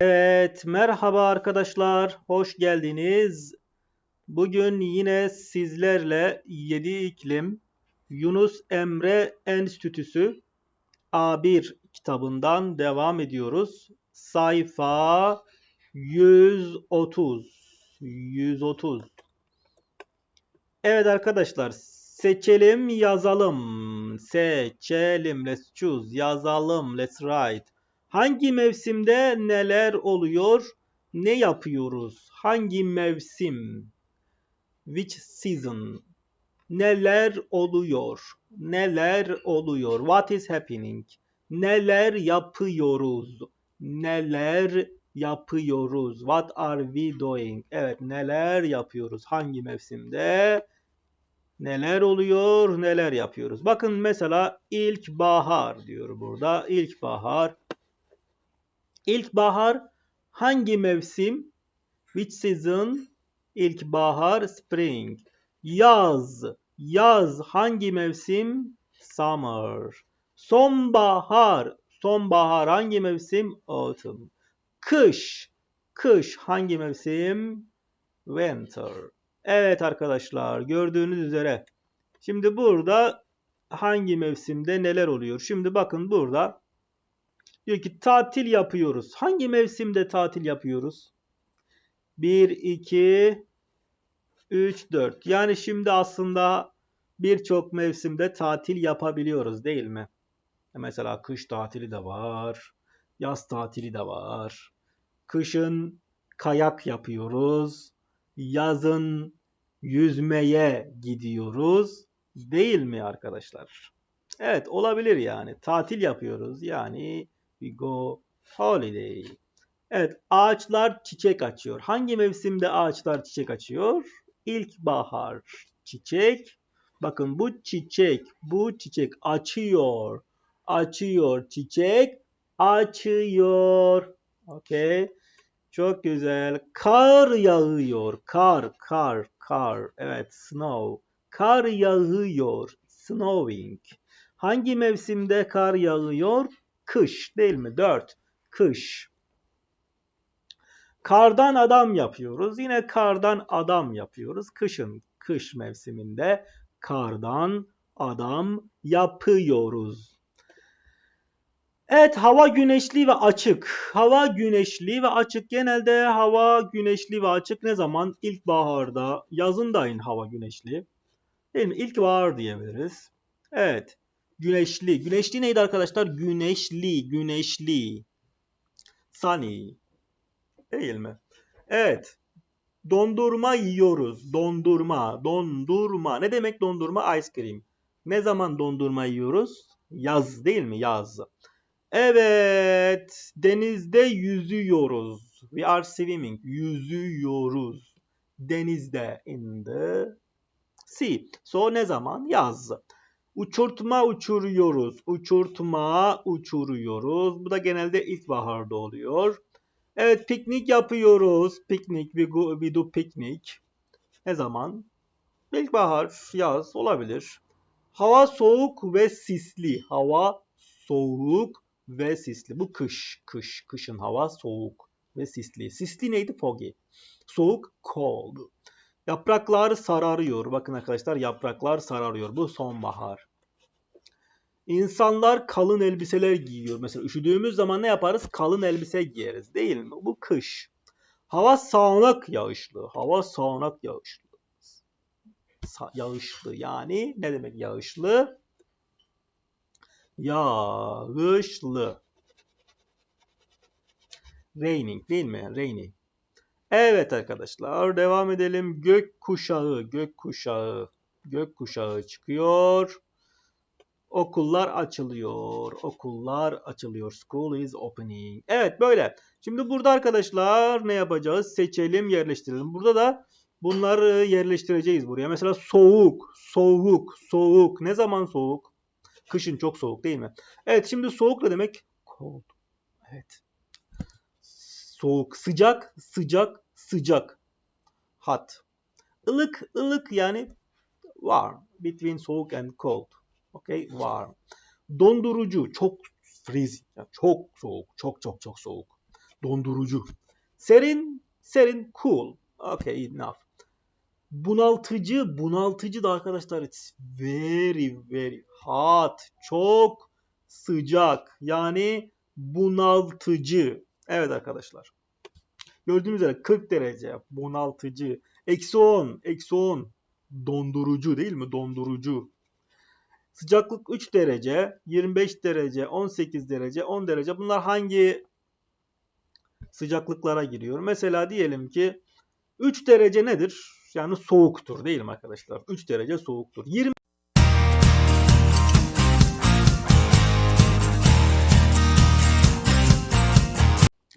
Evet, merhaba arkadaşlar, hoş geldiniz. Bugün yine sizlerle 7 iklim Yunus Emre Enstitüsü A1 kitabından devam ediyoruz. Sayfa 130. 130. Evet arkadaşlar, seçelim, yazalım. Seçelim, let's choose, yazalım, let's write. Hangi mevsimde neler oluyor? Ne yapıyoruz? Hangi mevsim? Which season? Neler oluyor? Neler oluyor? What is happening? Neler yapıyoruz? Neler yapıyoruz? What are we doing? Evet, neler yapıyoruz? Hangi mevsimde? Neler oluyor? Neler yapıyoruz? Bakın mesela ilkbahar diyor burada. İlkbahar. İlkbahar hangi mevsim? Which season? İlkbahar, spring. Yaz. Yaz hangi mevsim? Summer. Sonbahar. Sonbahar hangi mevsim? Autumn. Kış. Kış hangi mevsim? Winter. Evet arkadaşlar gördüğünüz üzere. Şimdi burada hangi mevsimde neler oluyor? Şimdi bakın burada diyor ki tatil yapıyoruz. Hangi mevsimde tatil yapıyoruz? 1, 2, 3, 4. Yani şimdi aslında birçok mevsimde tatil yapabiliyoruz değil mi? Mesela kış tatili de var. Yaz tatili de var. Kışın kayak yapıyoruz. Yazın yüzmeye gidiyoruz. Değil mi arkadaşlar? Evet olabilir yani. Tatil yapıyoruz. Yani we go holiday. Evet ağaçlar çiçek açıyor. Hangi mevsimde ağaçlar çiçek açıyor? İlkbahar çiçek. Bakın bu çiçek, bu çiçek açıyor. Açıyor çiçek açıyor. Okay. Çok güzel. Kar yağıyor. Kar, kar, kar. Evet, snow. Kar yağıyor. Snowing. Hangi mevsimde kar yağıyor? Kış değil mi? 4. Kış. Kardan adam yapıyoruz. Yine kardan adam yapıyoruz. Kışın, kış mevsiminde kardan adam yapıyoruz. Evet hava güneşli ve açık. Hava güneşli ve açık. Genelde hava güneşli ve açık ne zaman? İlkbaharda, yazın da aynı hava güneşli. Değil mi? İlkbahar diyebiliriz. Evet. Güneşli. Güneşli neydi arkadaşlar? Güneşli, güneşli. Sunny. Değil mi? Evet. Dondurma yiyoruz. Dondurma, dondurma. Ne demek dondurma? Ice cream. Ne zaman dondurma yiyoruz? Yaz değil mi? Yaz. Evet, denizde yüzüyoruz. We are swimming. Yüzüyoruz. Denizde in the sea. So ne zaman? Yaz. Uçurtma uçuruyoruz. Uçurtma uçuruyoruz. Bu da genelde ilkbaharda oluyor. Evet, piknik yapıyoruz. Piknik, we, go, we do picnic. Ne zaman? İlkbahar, yaz olabilir. Hava soğuk ve sisli. Hava soğuk ve sisli. Bu kış. Kış. Kışın hava soğuk ve sisli. Sisli neydi? Foggy. Soğuk cold. Yapraklar sararıyor. Bakın arkadaşlar yapraklar sararıyor. Bu sonbahar. İnsanlar kalın elbiseler giyiyor. Mesela üşüdüğümüz zaman ne yaparız? Kalın elbise giyeriz değil mi? Bu kış. Hava sağanak yağışlı. Hava sağanak yağışlı. Sa- yağışlı yani ne demek yağışlı? Yağışlı. Raining değil mi? Raining. Evet arkadaşlar devam edelim. Gök kuşağı, gök kuşağı, gök kuşağı çıkıyor. Okullar açılıyor. Okullar açılıyor. School is opening. Evet böyle. Şimdi burada arkadaşlar ne yapacağız? Seçelim, yerleştirelim. Burada da bunları yerleştireceğiz buraya. Mesela soğuk, soğuk, soğuk. Ne zaman soğuk? Kışın çok soğuk değil mi? Evet şimdi soğuk ne demek? Cold. Evet. Soğuk, sıcak, sıcak, sıcak. Hot. Ilık, ılık yani warm. Between soğuk and cold. Okay, warm. Dondurucu, çok freezing. Çok soğuk, çok çok çok soğuk. dondurucu. Serin, serin, cool. Okay, enough. Bunaltıcı, bunaltıcı da arkadaşlar it's very very hot. Çok sıcak. Yani bunaltıcı. Evet arkadaşlar. Gördüğünüz üzere 40 derece bunaltıcı. Eksi 10, eksi 10 dondurucu değil mi? Dondurucu. Sıcaklık 3 derece, 25 derece, 18 derece, 10 derece. Bunlar hangi sıcaklıklara giriyor? Mesela diyelim ki 3 derece nedir? Yani soğuktur değil mi arkadaşlar? 3 derece soğuktur. 20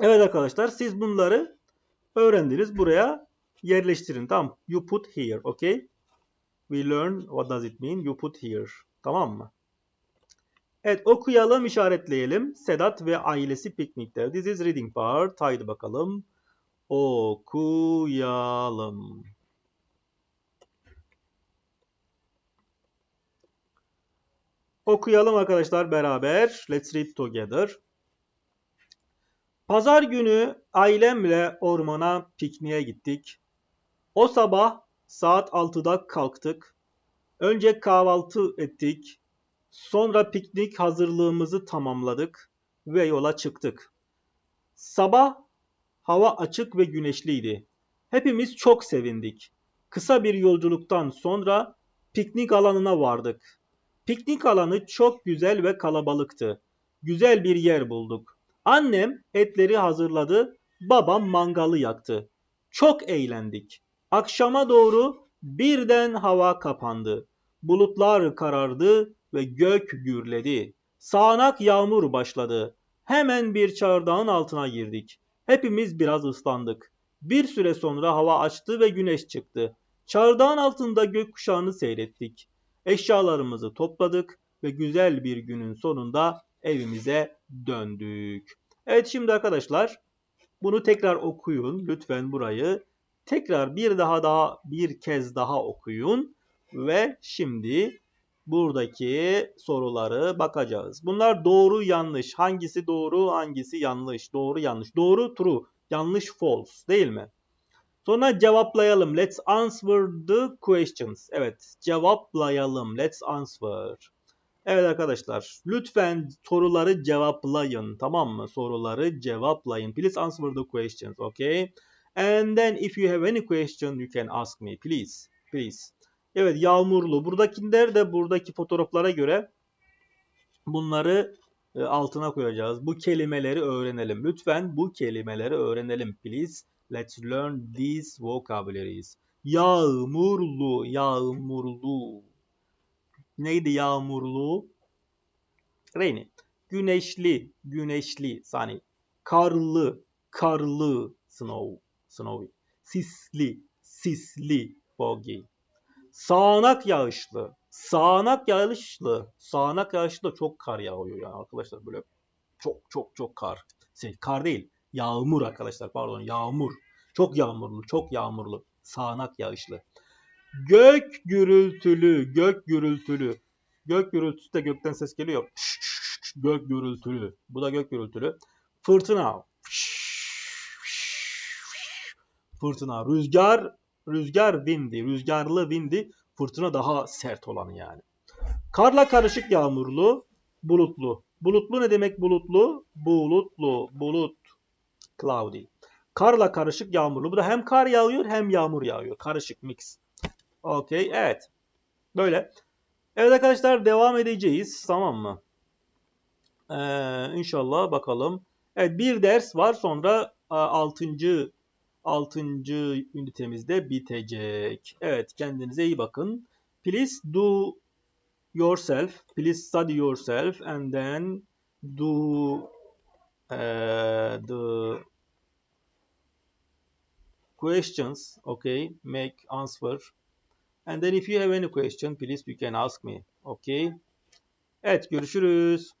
Evet arkadaşlar siz bunları öğrendiniz. Buraya yerleştirin. Tamam. You put here. Okay. We learn what does it mean. You put here. Tamam mı? Evet okuyalım, işaretleyelim. Sedat ve ailesi piknikte. This is reading part. Haydi bakalım. Okuyalım. Okuyalım arkadaşlar beraber. Let's read together. Pazar günü ailemle ormana pikniğe gittik. O sabah saat 6'da kalktık. Önce kahvaltı ettik. Sonra piknik hazırlığımızı tamamladık ve yola çıktık. Sabah hava açık ve güneşliydi. Hepimiz çok sevindik. Kısa bir yolculuktan sonra piknik alanına vardık. Piknik alanı çok güzel ve kalabalıktı. Güzel bir yer bulduk. Annem etleri hazırladı, babam mangalı yaktı. Çok eğlendik. Akşama doğru birden hava kapandı. Bulutlar karardı ve gök gürledi. Sağanak yağmur başladı. Hemen bir çardağın altına girdik. Hepimiz biraz ıslandık. Bir süre sonra hava açtı ve güneş çıktı. Çardağın altında gökkuşağını seyrettik. Eşyalarımızı topladık ve güzel bir günün sonunda evimize döndük. Evet şimdi arkadaşlar bunu tekrar okuyun. Lütfen burayı tekrar bir daha daha bir kez daha okuyun ve şimdi buradaki soruları bakacağız. Bunlar doğru yanlış. Hangisi doğru, hangisi yanlış? Doğru yanlış. Doğru true, yanlış false değil mi? Sonra cevaplayalım. Let's answer the questions. Evet, cevaplayalım. Let's answer. Evet arkadaşlar, lütfen soruları cevaplayın. Tamam mı? Soruları cevaplayın. Please answer the questions, okay? And then if you have any question, you can ask me, please. Please. Evet, yağmurlu. Buradakiler de buradaki fotoğraflara göre bunları e, altına koyacağız. Bu kelimeleri öğrenelim. Lütfen bu kelimeleri öğrenelim, please. Let's learn these vocabularies. Yağmurlu, yağmurlu. Neydi yağmurlu? Rainy. Güneşli, güneşli. Sunny. Karlı, karlı. Snow, snowy. Sisli, sisli. Foggy. Sağanak yağışlı. Sağanak yağışlı. Sağanak yağışlı çok kar yağıyor yani arkadaşlar böyle çok çok çok kar. Şey, kar değil. Yağmur arkadaşlar pardon yağmur. Çok yağmurlu, çok yağmurlu. Sağanak yağışlı. Gök gürültülü, gök gürültülü. Gök gürültüsü de gökten ses geliyor. Gök gürültülü. Bu da gök gürültülü. Fırtına. Fırtına. Rüzgar, rüzgar vindi. Rüzgarlı vindi. Fırtına daha sert olanı yani. Karla karışık yağmurlu, bulutlu. Bulutlu ne demek bulutlu? Bulutlu, bulut. Cloudy. Karla karışık yağmurlu. Bu da hem kar yağıyor hem yağmur yağıyor. Karışık mix. Okey. Evet. Böyle. Evet arkadaşlar devam edeceğiz. Tamam mı? Ee, inşallah bakalım. Evet bir ders var sonra 6. 6. ünitemizde bitecek. Evet kendinize iyi bakın. Please do yourself. Please study yourself and then do uh, the questions. Okay, make answer. And then if you have any question, please you can ask me. Okay. Evet görüşürüz.